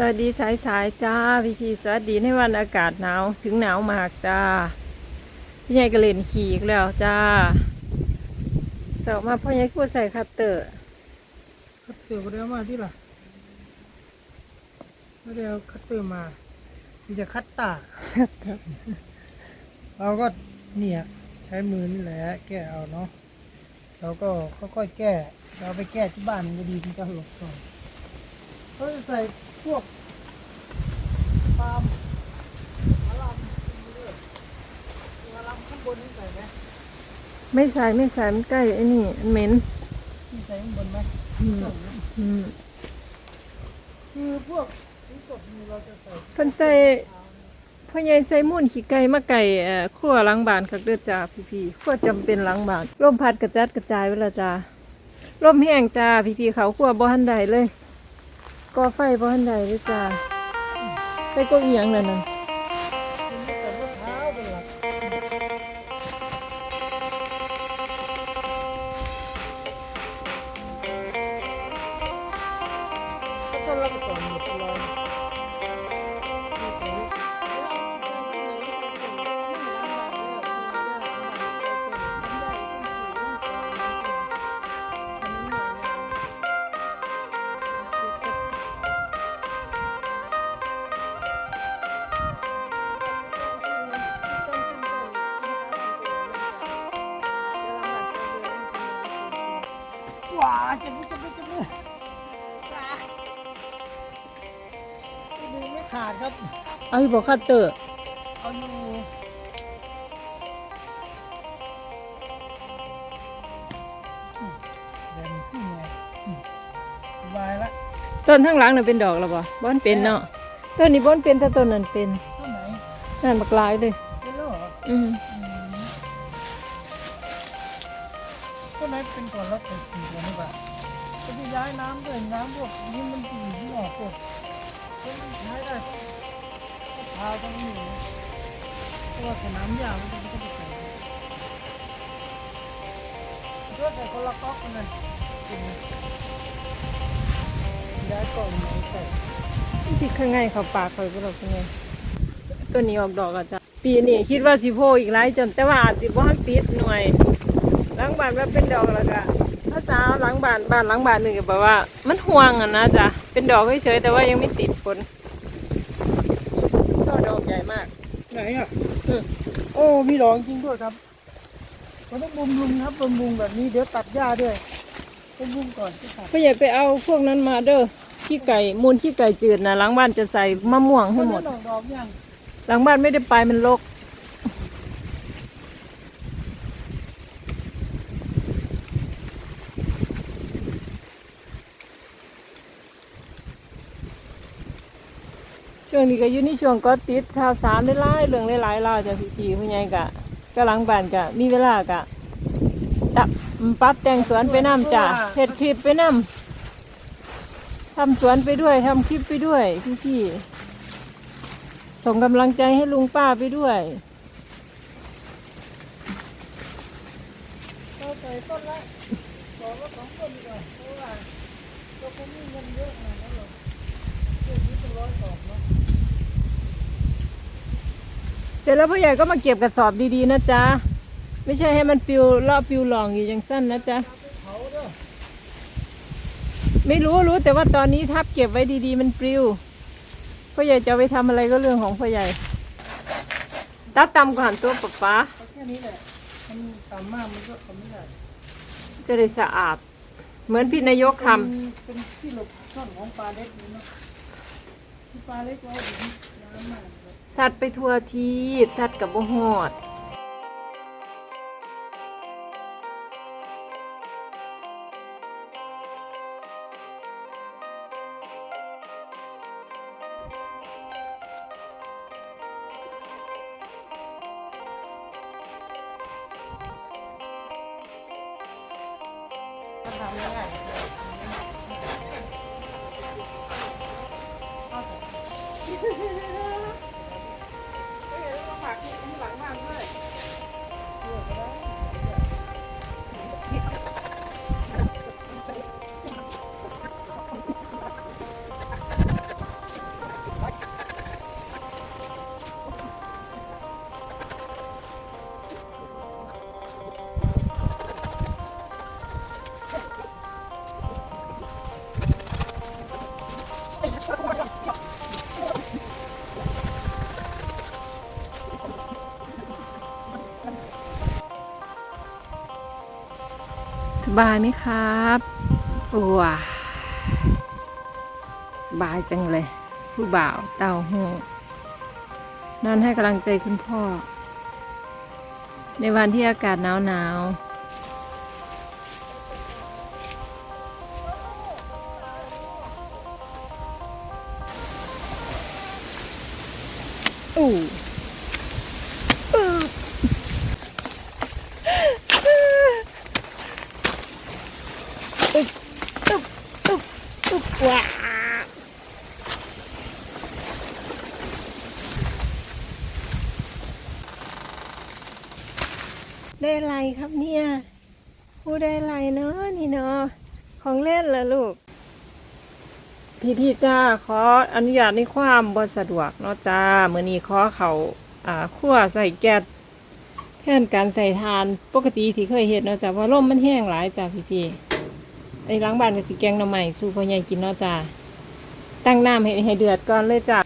สวัสดีสายสายๆจ้าพี่พีสวัสดีในวันอากาศหนาวถึงหนาวมากจ้าพี่ใหญ่ก็เล่นขี่อีกแล้วจ้าเสาร์มาพ่อใหญ่พูดใส่คัตเตอร์คัตเตอร์ก็ได้เอามาที่ล่ะไม่ได้เอาคัตเตอร์มามีแต่คัตตาเราก็เนี่ยใช้มือนี่แหละแก้เอาเนาะเราก็ค่อยๆแก้ เราไปแก้ที่บ้านมันจะดีมันจะหลบก่อนเขาจะใส่พวก ปาล์มมะลำด้วยมะลำข้างบนนี่ใส่ไหมไม่ใส่ไม่ใส่มันใกล้ไอ้นี่มันเหม็นนี่ใส่ข้างบนไหมอืมอืมคือพวกนี่สดนี่เราจะใส่เพิ่นใส่พ่อใหญ่ใส่มุ่นขี้ไก่มาไก่เอ่อครัวล้างบานคักเด้อจ้าพี่พีครัวจำเป็นล้างบานลมพัดกระจัดกระจายเวลาจ้าลมแห้งจ้าพี่พีเขาครัวบ่ทันใดเลยก่อไฟบ่ทันใดเลยจ้า ใส่กงอีหยังนั่นน่ะ ขาดครับ เอาอยู่บอกคัตเตอร์เอาอยู่อืมแดงขึ้นไงอืมสบายละต้นทั้างหลังน่ะเป็นดอกแล้วบ่บ่มันเป็นเนาะต้นนี้บ่มันเป็นแต่ต้นนั้นเป็นต้นไหนนั่นบักหลายเลย เป็นแล้วเหรออืมอืมต้นไหนเป็นก่อนแล้วแต่สีก่อนหรือเปล่าจะไปย้ายน้ำด้วยน้ำพวกนี้มันสีที่ออกพวกต้นมัน ใช้ได้ก็พาวต้องมีนะเพราะว่าสนามหญ้ามันจะไม่ต้องไปใส่เพื่อใส่คนละก๊อกกันเลยจริงไหมย้ายก่อนใส่สิข้างในเขาปากเขาบ่ดอกข้างต้นนี้ออกดอกอะจ้ะปีนี้คิดว่าสิโพอีกหลายจนแต่ว่าอาจสิบ่ทันติดหน่วยหลังบานว่าเป็นดอกแล้วก็ ภาษาหลังบ้านบ้านหลังบ้านหนึงก็บอกว่า มันห่วงอะนะจ้ะเป็นดอกเฉยๆแต่ว่ายังไม่ติดผลช่อดอกใหญ่มาก ไหนอะอืมโอ้มีดอกจริงด้วยครับมันต้องบำรุงครับบำรุงแบบนี้เดี๋ยวตัดหญ้าด้วยบำรุงก่อนจะตัดก็อย่าไปเอาพวกนั้นมาเด้อขี้ไก่มูลขี้ไก่จืดนะหลังบ้านจะใส่มะม่วงให้หมดนนั้นดอกดอกยังหลังบ้านไม่ได้ไปมันรก นี้ก็อยู่ในช่วงก็ติดข่าวสารได้หลายเรื่องหลายๆราวจากพี่พี่ผู้ใหญ่กะก็หลังบ้านกะมีเวลากะตับปรับแต่งสวนไปน้ำจ้ะเฮ็ดคลิปไปน้ำทำสวนไปด้วยทำคลิปไปด้วยพี่พี่ๆส่งกำลังใจให้ลุงป้าไปด้วยเราใส่ต้นละดอกละสองต้นดีกว่าเพราะว่าเราคงมีเงินเยอะขนาดนั้นหรอกเพื่อที่จะร้อยดอกเนาะเส ร็จแล้วพ่อใหญ่ก็มาเก็บกระสอบดีๆนะจ๊ะ ไม่ใช่ให้มันปลิวรอบปลิวหลองอยู่อย่างสั้นนะจ๊ะเผาเด้อไม่รู้รู้แต่ว่าตอนนี้ทับเก็บไว้ดีๆ มันปลิวพ่อใหญ่จะเอาไปทำอะไรก็เรื่องของพ่อใหญ่ตัดตำก่อนตัวป๊าป๊าเอาแค่นี้แหละมันต่ำมากมันก็ทำไม่ได้จะได้สะอาด เหมือนพี่นายกทเป็นเป็นที่หลบซ่อนของปลาเล็กนี่เนาะที่ปลาเล็กเราถึงน้ำมากครับำ สัตว์ไปทั่วทีสัตว์กับบ่หอด บายไหมครับว้าบายจังเลย ผู้บ่าวเต่าหูนอนให้กำลังใจคุณพ่อ ในวันที่อากาศหนาวหนาวอู้ตุ๊บตุ๊บตุ๊บตุ๊บว้าว ได้อะไรครับเนี่ยผู้ได้อะไรเนาะนี่เนาะ ของเล่นเหรอลูก พี่พี่จ้าขออนุญาตในความบ่สะดวกเนาะจ้ามื้อนี้ขอเขาอ่าคั่วใส่แก๊สแทนการใส่ทานปกติที่เคยเฮ็ดเนาะจ้าเพราะลมมันแห้งหลายจ้าพี่พี่ไอ้ล้างบ้านก็สิแกงหน่อไม้สู่พ่อใหญ่กินเนาะจ้าตั้งน้ำให้ให้เดือดก่อนเลยจ้า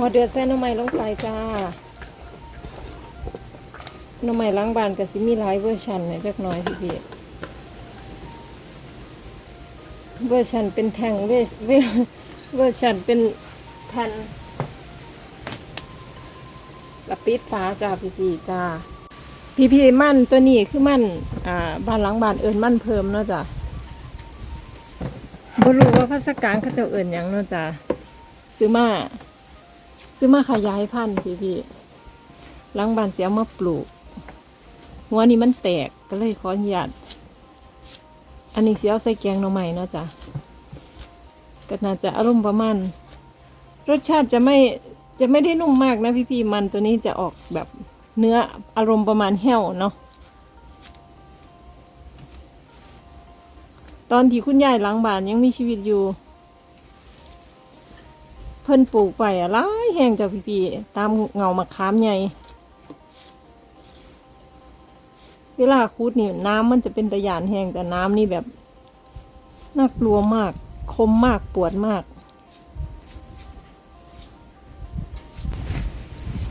หัวเดือดใส่น้ำใหม่ลงไปจ้าน้ำใหม่ล้างบานกับซิมีหลายเวอร์ชันเนี่ยจักน้อยพี่พี่เวอร์ชันเป็นแท่งเวเวอร์เวอร์ชันเป็นแผ่นกระปิดฟ้าจ้าพี่พี่จ้าพี่พี่มั่นตัวนี้คือมั่นอ่าบ้านหลังบ้านเอิญมั่นเพิ่มเนาะจ้ะบ่รู้ว่าภาษากลางเขาเจะเอิญยังเนาะจ้ะซื้อมา ซื้อมาขยายพันธุ์พี่พี่หล้างบานเสียมาปลูก หัวนี้มันแตกก็เลยขออนุญาตอันนี้เสียเอาใส่แกงหน่อไม้เนาะจ้ะก็น่าจะอารมณ์ประมาณรสชาติจะไม่จะไม่ได้นุ่มมากนะพี่พี่มันตัวนี้จะออกแบบเนื้ออารมณ์ประมาณแห้วเนาะตอนที่คุณยายหล้างบานยังมีชีวิตอยู่ พิ่นปลูกไปอะหลายแห้งจ้ะพี่พี่ๆตามเงามะขามใหญ่เวลาคูดนี่น้ำมันจะเป็นตะยานแห้งแต่น้ำนี่แบบน่ากลัวมากคมมากปวดมาก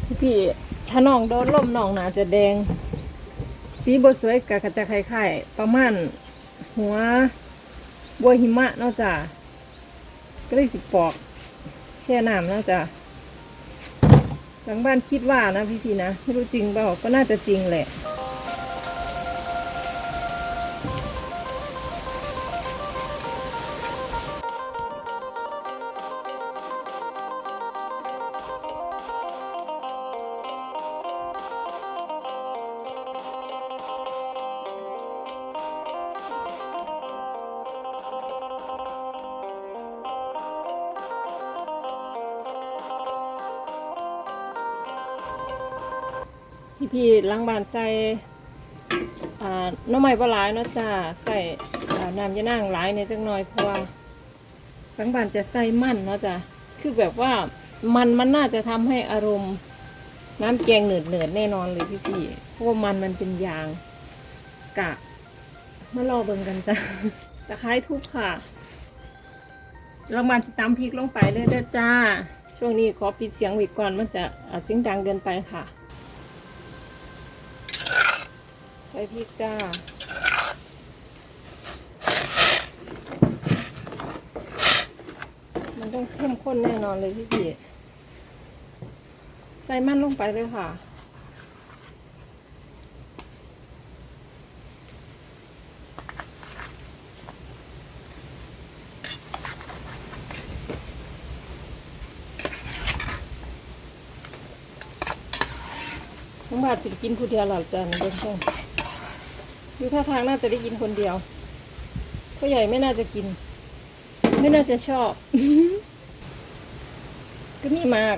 พี่พี่ๆถ้าน้องโดนลมน้องนาจะแดง สีบสวยกะกะจะคล้ายๆประมาณหัวบัวหิมะเนาะจ้ะก็เลยสิปอก ช่น้ำน่าจะหลังบ้านคิดว่านะพี่พีนะไม่รู้จริงเปล่าก็น่าจะจริงแหละ พี่พี่ล้างบานใส่อ่าหน้ำไม้ปลาหลายเนาะจ้าใส่น้ำยะนางหลายในจังน้อยเพราะว่าล้างบานจะใส่มันเนาะจ้าคือแบบว่ามันมันน่าจะทำให้อารมณ์ น้ำแกงเหนืดเหนืดแน่นอนเลยพี่พี่ๆเพราะว่ามันมันเป็นยางกะมารอเบิ่งกันจ้าตะไคร้ทุบค่ะล้างบานสิตำพริกลงไปเลยเด้อจ้า ช่วงนี้ขอปิดเสียงไว้ก่อนมันจะเสียงดังเกินไปค่ะ ส่พริกจ้ามันต้องเข้มข้นแน่นอนเลยพี่พีใส่มันลงไปเลยค่ะสงบาทสิกินผู้เดียวหล่บจันเบื้องต้น ดูท่าทางน่าจะได้กินคนเดียวพ่อใหญ่ไม่น่าจะกิน ไม่น่าจะชอบ ก็มีหมาก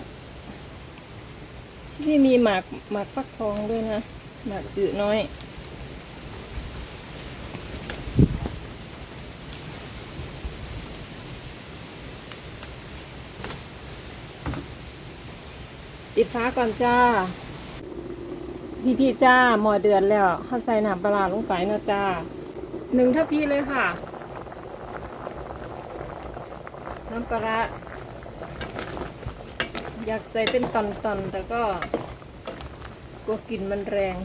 ที่มีหมากหมากฟักทองด้วยนะหมากอือน้อยปิดฟ้าก่อนจ้า พี่พี่จ้าหมอเดือนแล้วเขาใส่น้ำปลาลงไปนะจ้าหนึ่งทัพพีเลยค่ะ น้ำปลาร้าอยากใส่เป็นตอนๆแต่ก็กลัวกลิ่นมันแรง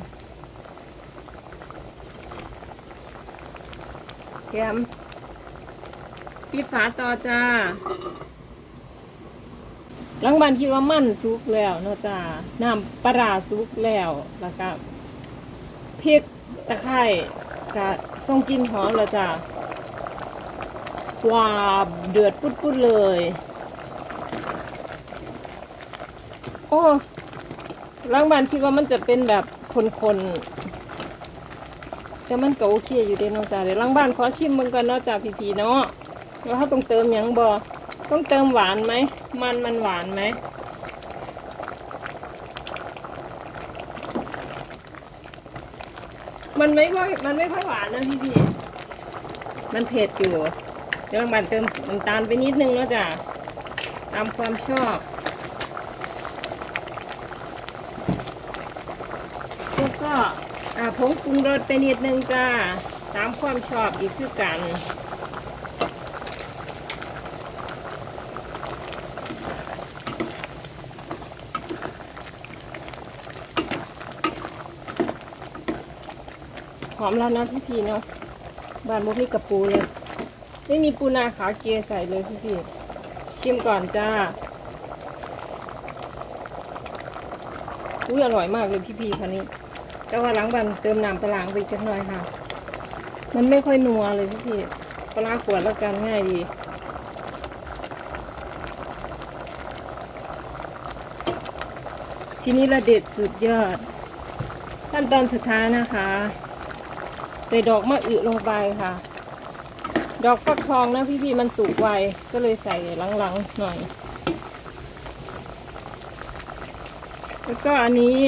แกมปิดฝาต่อจ้า หลังบ้านคิดว่ามันสุกแล้วเนาะจ้าน้ำปลาสุกแล้วแล้วก็พริกตะไคร้ก็ส่งกลิ่นหอมแล้วจ้าวาบเดือดปุดๆเลย โอ้หลังบานคิดว่ามันจะเป็นแบบคนๆแต่มันก็โอเคอยู่เด้เนาะจ้าเดี๋ยวลังบานขอชิมมันก่อนเนาะจ้าพี่ๆเนาะว่าเขาต้องเติมยังบ่ ต้องเติมหวานไหม มันมันหวานไหม มันไม่ค่อยมันไม่ค่อยหวานนะพี่พี่ มันเผ็ดอยู่ เดี๋ยวหลังบ้านเติมน้ำตาลไปนิดนึงเนาะจ้ะ ตามความชอบแล้วก็ผงปรุงรสไปนิดนึงจ้า ตามความชอบอีกคือกัน อมแล้วนะพี่พีเนาะบานบุมีกระปูเลย ไม่มีปูนาขาเกใส่เลยพี่พีชิมก่อนจ้า อุ้ยอร่อยมากเลยพี่พีคันนี้แต่ว่าล้างบันเติมน้ำปลาล้างไปจักหน่อยค่ะ มันไม่ค่อยนัวเลยพี่พีปลาขวดแล้วกันง่ายดีทีนี้ระเด็ดสุดยอด ขั้นตอนสุดท้ายนะคะ ส่ดอกมะอึลงไปค่ะ ดอกฟักทองนะพี่ๆมันสุกไวก็เลยใส่หลังๆหน่อย แล้วก็อันนี้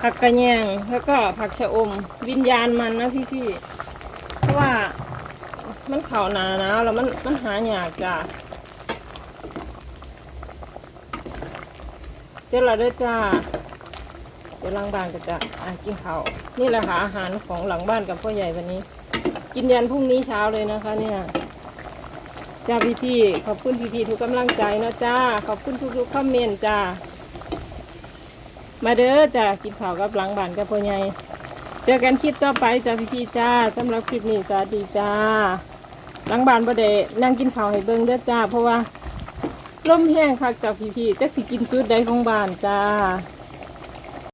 ผักกระแยงแล้วก็ผักชะอม วิญญาณมันนะพี่ๆเพราะว่ามันเข่าหนาหนาวแล้วมันมันหายากจ้ะเสร็จแล้วเด้อจ้า เดี๋ยวหลังบ้านก็จะอะกินข้าวนี่แหละค่ะอาหารของหลังบ้านกับพ่อใหญ่วันนี้ กินยันพรุ่งนี้เช้าเลยนะคะ เนี่ยจ้าพี่พี่ๆขอบคุณพี่พี่ๆทุกกำลังใจนะจ้าขอบคุณทุกๆคอมเมนต์จ้ามาเด้อจ้ากินข้าวกับหลังบ้านกับพ่อใหญ่เจอกันคลิปต่อไปจ้าพี่พี่ๆจ้าสำหรับคลิปนี้สวัสดีจ้าหลังบ้านบ่ได้นั่งกินข้าวให้เบิ่งเด้อจ้า เพราะว่าลมแห้งคักจาพี่พี่ๆจักสิกินชุดใดของบ้านจ้า